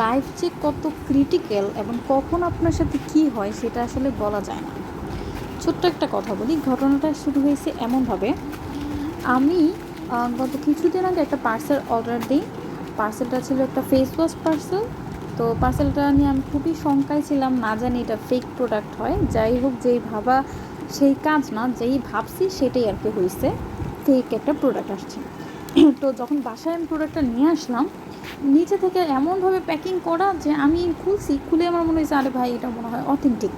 Life যে কত critical এবং কখন আপনার সাথে কী হয় সেটা আসলে বলা যায় না। ছোট্ট একটা কথা বলি, ঘটনাটা শুরু হয়েছে এমনভাবে। আমি গত কিছুদিন আগে একটা পার্সেল অর্ডার দিই। পার্সেলটা ছিল একটা ফেস ওয়াশ পার্সেল তো পার্সেলটা নিয়ে আমি খুবই শঙ্কায় ছিলাম, না জানি এটা ফেক প্রোডাক্ট হয়। যাই হোক, যেই ভাবা সেই কাজ না, যেই ভাবছি সেটাই আর কি হয়েছে ফেক একটা প্রোডাক্ট আসছে। তো যখন বাসায় আমি প্রোডাক্টটা নিয়ে আসলাম নিচে থেকে এমনভাবে প্যাকিং করা যে আমি খুলছি, খুলে আমার মনে হয়েছে, আরে ভাই, এটা মনে হয় অথেন্টিক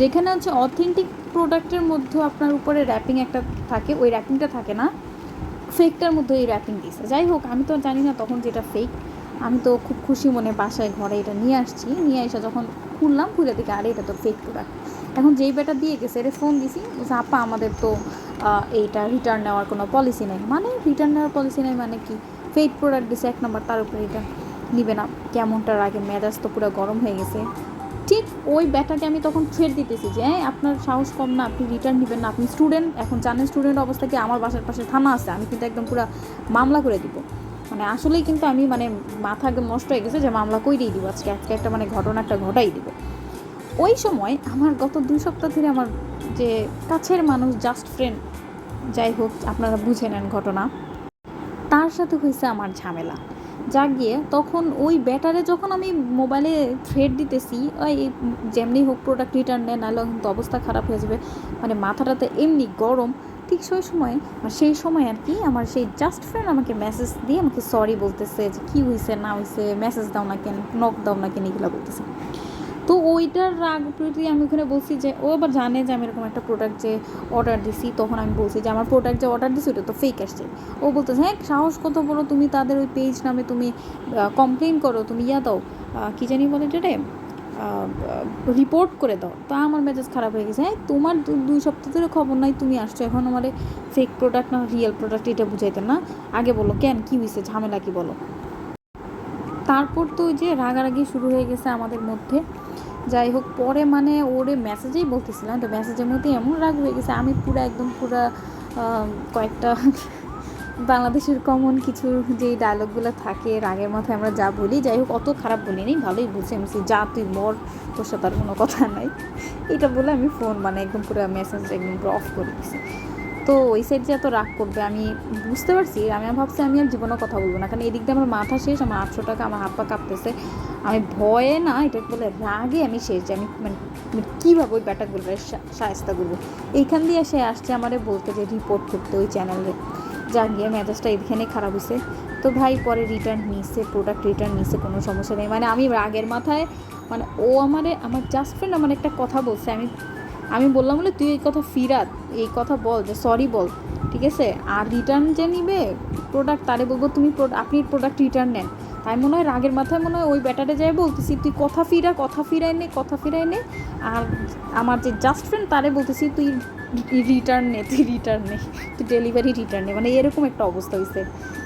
যেখানে হচ্ছে অথেন্টিক প্রোডাক্টের মধ্যে আপনার উপরে র্যাপিং একটা থাকে, ওই র্যাপিংটা থাকে না। ফেকটার মধ্যে এই র্যাপিং দিয়েছে। যাই হোক, আমি তো জানি না তখন যেটা ফেক আমি তো খুব খুশি মনে বাসায় ঘরে এটা নিয়ে আসছি। নিয়ে এসে যখন খুললাম, খুলে দেখি, আরে, এটা তো ফেক প্রোডাক্ট এখন যেই বেটা দিয়ে গেছে, এটা ফোন দিছি আপা, আমাদের তো এইটা রিটার্ন নেওয়ার কোনো পলিসি নেই। মানে রিটার্ন নেওয়ার পলিসি নেই মানে কি? ফেক প্রোডাক্ট দিছে এক নম্বর তার উপরে এটা নিবে না। কেমনটার আগে মেজাজ তো পুরো গরম হয়ে গেছে। ঠিক ওই ব্যাটাকে আমি তখন থ্রেড দিতেছি যে হ্যাঁ আপনার সাহস কম না, আপনি রিটার্ন নেবেন না। আপনি স্টুডেন্ট এখন জানেন স্টুডেন্ট অবস্থা কি? আমার বাসার পাশে থানা আছে, আমি কিন্তু একদম পুরো মামলা করে দিব। মানে আসলেই কিন্তু আমি মানে মাথা একদম নষ্ট হয়ে গেছে যে মামলা করেই দিব আজকে। আজকে একটা মানে ঘটনা একটা ঘটাই দিব। ওই সময় আমার গত দুই সপ্তাহ ধরে আমার যে কাছের মানুষ জাস্ট ফ্রেন্ড যাই হোক, আপনারা বুঝে নেন ঘটনা। তার সাথে হয়েছে আমার ঝামেলা। যা গিয়ে তখন ওই ব্যাটারে যখন আমি মোবাইলে থ্রেড দিতেছি, ওই যেমনি হোক প্রোডাক্ট রিটার্ন নেয়, নাহলে কিন্তু অবস্থা খারাপ হয়ে যাবে। মানে মাথাটাতে এমনি গরম। ঠিক সেই সময় মানে সেই সময় আর কি আমার সেই জাস্ট ফ্রেন্ড আমাকে মেসেজ দিয়ে আমাকে সরি বলতেছে যে, কী হয়েছে না হয়েছে মেসেজ দাও না কেন নক দাও না কেন, এগুলো বলতেছে। তো ওইটার রাগ প্রতি আমি ওখানে বলছি যে, ও আবার জানে যে আমি এরকম একটা প্রোডাক্ট যে অর্ডার দিছি, তখন আমি বলছি যে, আমার প্রোডাক্ট যে অর্ডার দিছি, ওটা তো ফেক আসছে। ও বলতেছে হ্যাঁ সাহস কত বলো, তুমি তাদের ওই পেজ নামে তুমি কমপ্লেন করো, তুমি ইয়া দাও কী জানি বলে যেটা রিপোর্ট করে দাও। তা আমার মেজাজ খারাপ হয়ে গেছে। হ্যাঁ তোমার দুই সপ্তাহ ধরে খবর নাই, তুমি আসছো, এখন আমার ফেক প্রোডাক্ট না রিয়েল প্রোডাক্ট এটা বুঝাইতে না? আগে বলো, কেন, কী হয়েছে ঝামেলা কি বলো? তারপর তো ওই যে রাগারাগি শুরু হয়ে গেছে আমাদের মধ্যে। যাই হোক পরে মানে ওরে মেসেজেই বলতেছিলাম। তো মেসেজের মধ্যে এমন রাগ হয়ে গেছে, আমি পুরো একদম পুরো কয়েকটা বাংলাদেশের কমন কিছু যে ডায়লগগুলো থাকে রাগের মাথায় আমরা যা বলি যাই হোক অত খারাপ বলিনি ভালোই বুঝে আমি যা তুই মর তোর সাথে আর কোনো কথা নাই। এটা বলে আমি ফোন মানে একদম পুরো মেসেজ একদম অফ করে দিছি। তো ওই সাইড যে এত রাগ করবে, আমি বুঝতে পারছি। আমি ভাবছি আমি আর জীবনে কথা বলব না। কারণ এদিক দিয়ে আমার মাথা শেষ, আমার আটশো টাকা, আমার হাত পা কাঁপতেছে। আমি ভয়ে না এটা বলে রাগে আমি শেষ। যে আমি মানে মানে কীভাবে ওই ব্যাটাগুলো সায়স্তা করব। এইখান দিয়ে সে আসছে আমারে বলতে যে রিপোর্ট করতে ওই চ্যানেলে যা গিয়ে মেজাজটা এখানে খারাপ হয়েছে তো ভাই পরে রিটার্ন নিচ্ছে প্রোডাক্ট রিটার্ন নিচ্ছে কোনো সমস্যা নেই। মানে আমি রাগের মাথায় মানে ও আমারে, আমার জাস্ট ফ্রেন্ড আমার একটা কথা বলছে। আমি আমি বললাম বলে, তুই এই কথা ফিরাত এই কথা বল, যে সরি বল, ঠিক আছে? আর রিটার্ন যে নিবে প্রোডাক্ট তারে বলব, তুমি আপনি প্রোডাক্ট রিটার্ন নেন। তাই মনে হয় রাগের মাথায় মনে হয় ওই ব্যাটারে যাই বলতেছি, তুই কথা ফিরা, কথা ফিরাই নে, কথা ফিরাই নে। আর আমার যে জাস্ট ফ্রেন্ড তারে বলতেছি, তুই রিটার্ন নে, তুই রিটার্ন নে, তুই ডেলিভারি রিটার্ন নে। মানে এরকম একটা অবস্থা হয়েছে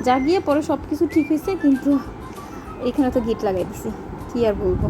যা গিয়ে পরে সব কিছু ঠিক হয়েছে কিন্তু এখানে তো গিট লাগাই দিছি, কী আর বলব?